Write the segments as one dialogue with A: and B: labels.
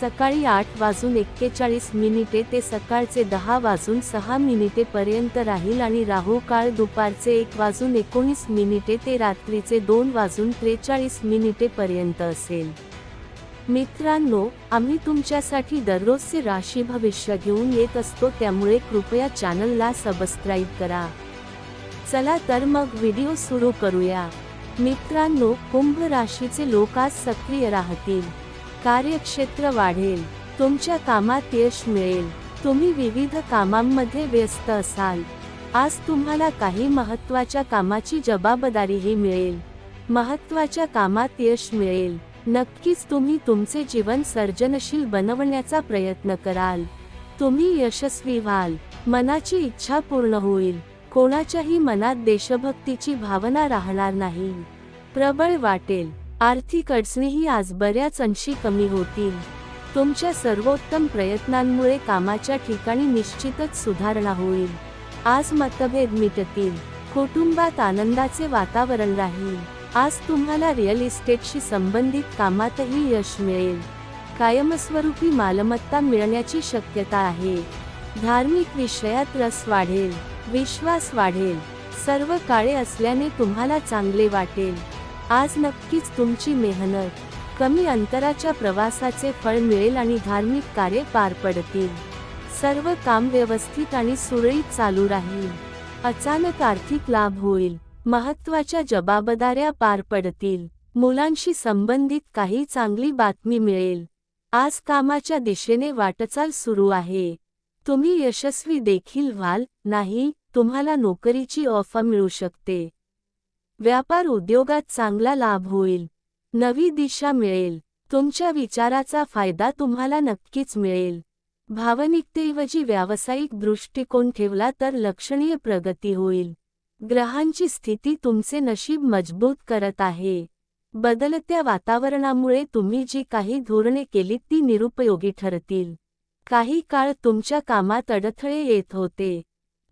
A: सकाळी आठ वाजून एक्केचाळीस मिनिटे ते सकाळचे दहा वाजून सहा मिनिटे पर्यंत राहील आणि राहू काळ दुपारचे एक वाजून एकोणीस मिनिटे ते रात्रीचे दोन वाजून त्रेचाळीस मिनिटे पर्यंत असेल. मित्रांनो आम्ही तुमच्यासाठी दररोजचे राशी भविष्य घेऊन येत असतो त्यामुळे कृपया चॅनलला सबस्क्राईब करा. चला तर मग व्हिडिओ सुरू करूया. मित्रांनो कुंभ राशीचे लोक आज सक्रिय राहतील. कार्यक्षेत्र वाढेल. तुमच्या कामात यश मिळेल. तुम्ही विविध कामांमध्ये व्यस्त असाल. आज तुम्हाला काही महत्त्वाच्या कामाची जबाबदारीही मिळेल. महत्त्वाच्या कामात यश मिळेल. नक्कीच तुम्ही तुमचे जीवन सर्जनशील बनवण्याचा प्रयत्न कराल. तुम्ही यशस्वी व्हाल. मनाची इच्छा पूर्ण होईल. कोणाच्याही मनात देशभक्तीची भावना राहणार नाही. प्रबळ वाटेल. आर्थिक अडचणीही आज बऱ्याच अंशी कमी होतील. तुमच्या सर्वोत्तम प्रयत्नांमुळे कामाच्या ठिकाणी निश्चितच सुधारणा होईल. आज मतभेद मिटतील. कुटुंबात आनंदाचे वातावरण राहील. आज तुम्हाला रिअल इस्टेटशी संबंधित कामातही यश मिळेल. कायमस्वरूपी मालमत्ता मिळण्याची शक्यता आहे. धार्मिक विषयात रस वाढेल. विश्वास वाढेल. सर्व काळे असल्याने तुम्हाला चांगले वाटेल. आज नक्कीच तुमची मेहनत कमी अंतराच्या प्रवासाचे फळ मिळेल आणि धार्मिक कार्य पार पडतील. सर्व काम व्यवस्थित आणि सुरळीत चालू राहील. अचानक आर्थिक लाभ होईल. महत्त्वाच्या जबाबदाऱ्या पार पडतील. मुलांशी संबंधित काही चांगली बातमी मिळेल. आज कामाच्या दिशेने वाटचाल सुरू आहे. तुम्ही यशस्वी देखील व्हाल नाही तुम्हाला नोकरीची ऑफर मिळू शकते. व्यापार उद्योगात चांगला लाभ होईल. नवी दिशा मिळेल. तुमच्या विचाराचा फायदा तुम्हाला नक्कीच मिळेल. भावनिकतेऐवजी व्यावसायिक दृष्टिकोन ठेवला तर लक्षणीय प्रगती होईल. ग्रहांची स्थिती तुमचे नशीब मजबूत करत आहे. बदलत्या वातावरणामुळे तुम्ही जी काही धोरणे केलीत ती निरुपयोगी ठरतील. काही काळ तुमच्या कामात अडथळे येत होते.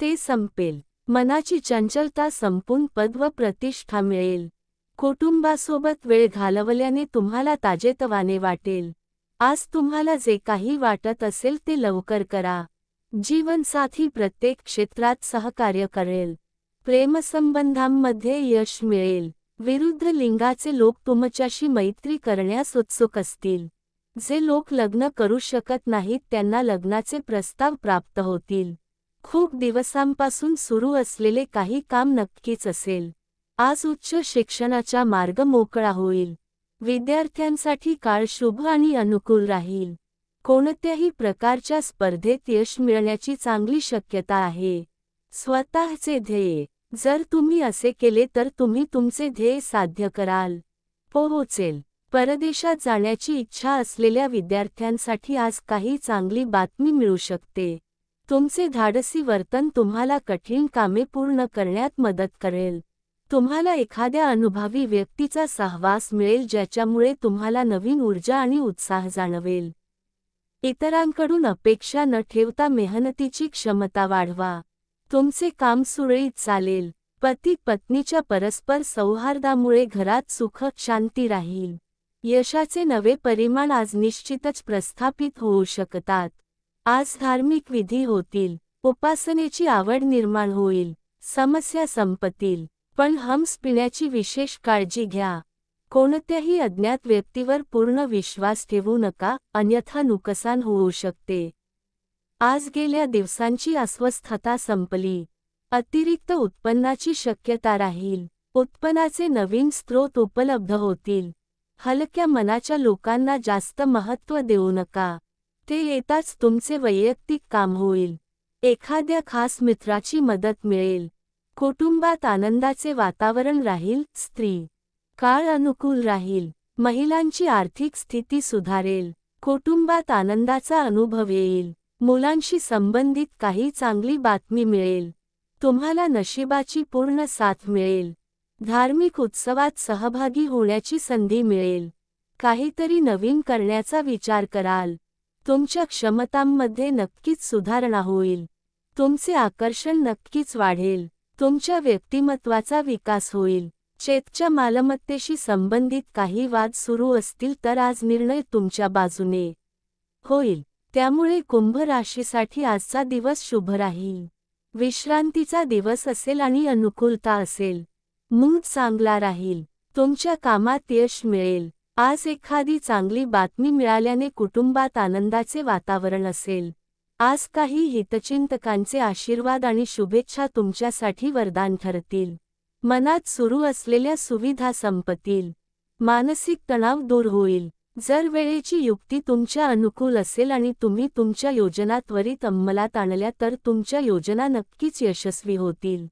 A: ते संपेल. मनाची चंचलता संपून पद व प्रतिष्ठा मिळेल. कुटुंबासोबत वेळ घालवल्याने तुम्हाला ताजेतवाने वाटेल. आज तुम्हाला जे काही वाटत असेल ते लवकर करा. जीवनसाथी प्रत्येक क्षेत्रात सहकार्य करेल. प्रेमसंबंधांमध्ये यश मिळेल. विरुद्ध लिंगाचे लोक तुमच्याशी मैत्री करण्यास उत्सुक असतील. जे लोक लग्न करू शकत नाहीत त्यांना लग्नाचे प्रस्ताव प्राप्त होतील. खूप दिवसांपासून सुरू असलेले काही काम नक्कीच असेल. आज उच्च शिक्षणाचा मार्ग मोकळा होईल. विद्यार्थ्यांसाठी काळ शुभ आणि अनुकूल राहील. कोणत्याही प्रकारच्या स्पर्धेत यश मिळण्याची चांगली शक्यता आहे. स्वतःचे ध्येय. जर तुम्ही असे केले तर तुम्ही तुमचे ध्येय साध्य कराल. पोहोचेल परदेशात जाण्याची इच्छा असलेल्या विद्यार्थ्यांसाठी आज काही चांगली बातमी मिळू शकते. तुमचे धाडसी वर्तन तुम्हाला कठीण कामे पूर्ण करण्यात मदत करेल. तुम्हाला एखाद्या अनुभवी व्यक्तीचा सहवास मिळेल ज्याच्यामुळे तुम्हाला नवीन ऊर्जा आणि उत्साह जाणवेल. इतरांकडून अपेक्षा न ठेवता मेहनतीची क्षमता वाढवा. तुमचे काम सुरळीत चालेल. पती पत्नीच्या परस्पर सौहार्दामुळे घरात सुख शांती राहील. यशाचे नवे परिमाण आज निश्चितच प्रस्थापित होऊ शकतात. आज धार्मिक विधी होतील उपासनेची आवड निर्माण होईल समस्या संपतील पण हम्स पिण्याची विशेष काळजी घ्या. कोणत्याही अज्ञात व्यक्तीवर पूर्ण विश्वास ठेवू नका अन्यथा नुकसान होऊ शकते. आज गेल्या दिवसांची अस्वस्थता संपली. अतिरिक्त उत्पन्नाची शक्यता राहील. उत्पन्नाचे नवीन स्रोत उपलब्ध होतील. हलक्या मनाच्या लोकांना जास्त महत्त्व देऊ नका. ते येताच तुमचे वैयक्तिक काम होईल. एखाद्या खास मित्राची मदत मिळेल. कुटुंबात आनंदाचे वातावरण राहील स्त्री काळ अनुकूल राहील महिलांची आर्थिक स्थिती सुधारेल कुटुंबात आनंदाचा अनुभव येईल मुलांशी संबंधित काही चांगली बातमी मिळेल तुम्हाला नशिबाची पूर्ण साथ मिळेल धार्मिक उत्सवात सहभागी होण्याची संधी मिळेल काहीतरी नवीन करण्याचा विचार कराल. तुमच्या क्षमतांमध्ये नक्कीच सुधारणा होईल. तुमचे आकर्षण नक्कीच वाढेल. तुमच्या व्यक्तिमत्वाचा विकास होईल. चेतच्या मालमत्तेशी संबंधित काही वाद सुरू असतील तर आज निर्णय तुमच्या बाजूने होईल. त्यामुळे कुंभ राशीसाठी आजचा दिवस शुभ राहील. विश्रांतीचा दिवस असेल आणि अनुकूलता असेल. मूड चांगला राहील. तुमच्या कामात यश मिळेल. आज एखादी चांगली बातमी मिळाल्याने कुटुंबात आनंदाचे वातावरण असेल. आज काही हितचिंतकांचे आशीर्वाद आणि शुभेच्छा तुमच्यासाठी वरदान ठरतील. मनात सुरू असलेल्या सुविधा संपतील. मानसिक तणाव दूर होईल. जर वेळेची युक्ती तुमच्या अनुकूल असेल आणि तुम्ही तुमच्या योजना त्वरित अंमलात आणल्या तर तुमच्या योजना नक्कीच यशस्वी होतील.